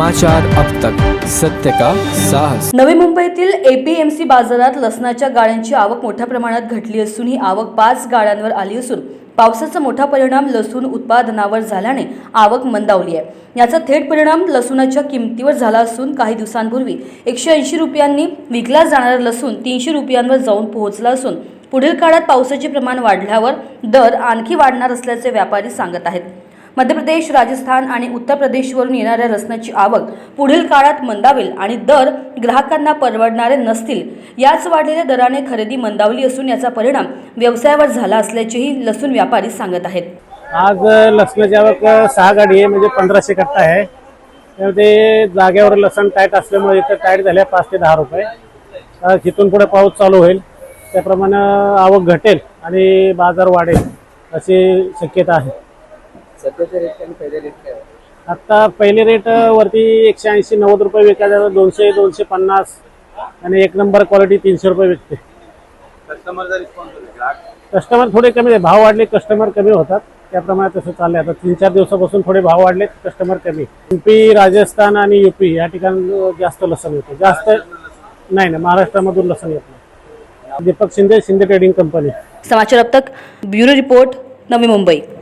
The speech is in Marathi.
समाचार अब तक। सत्य का साहस। नवी मुंबईतील एपीएमसी बाजारात लसणाच्या गाळ्यांची आवक मोठ्या प्रमाणात घटली असून ही आवक पाच गाळ्यांवर आली असून पावसाचा मोठा परिणाम लसूण उत्पादनावर झाल्याने आवक मंदावली आहे. याचा थेट परिणाम लसूणाच्या किमतीवर झाला असून काही दिवसांपूर्वी एकशे ऐंशी रुपयांनी विकला जाणारा लसूण तीनशे रुपयांवर जाऊन पोहोचला असून पुढील काळात पावसाचे प्रमाण वाढल्यावर दर आणखी वाढणार असल्याचे व्यापारी सांगत आहेत. मध्य प्रदेश राजस्थान आणि उत्तर प्रदेशवरून येणाऱ्या रसनाची आवक पुढील काळात मंदावेल आणि दर ग्राहकांना परवडणारे नसतील. याच वाढलेल्या दराने खरेदी मंदावली असून याचा परिणाम व्यवसायावर झाला असल्याचेही लसूण व्यापारी सांगत आहेत. आज लसणाची आवक सहा गाडी आहे म्हणजे पंधराशे कट्टा आहे. त्यामध्ये जागेवर लसण टाईट असल्यामुळे इथं टाईट झाल्या पाच ते दहा रुपये. तिथून पुढे पाऊस चालू होईल. त्याप्रमाणे आवक घटेल आणि बाजार वाढेल अशी शक्यता आहे. आता पहिले रेट वरती एकशे ऐंशी नव्वद रुपये विकायचा दोनशे दोनशे पन्नास आणि एक नंबर क्वालिटी तीनशे रुपये विकते. कस्टमर थोडे कमी भाव वाढले कस्टमर कमी होतात. त्याप्रमाणे तसं चाललंय. आता तीन चार दिवसापासून थोडे भाव वाढले कस्टमर कमी. एमपी राजस्थान आणि युपी या ठिकाणी जास्त लसण येते. जास्त नाही नाही महाराष्ट्रामधून लसण येत नाही. दीपक शिंदे शिंदे ट्रेडिंग कंपनी समाचार अब तक ब्युरो रिपोर्ट नवी मुंबई.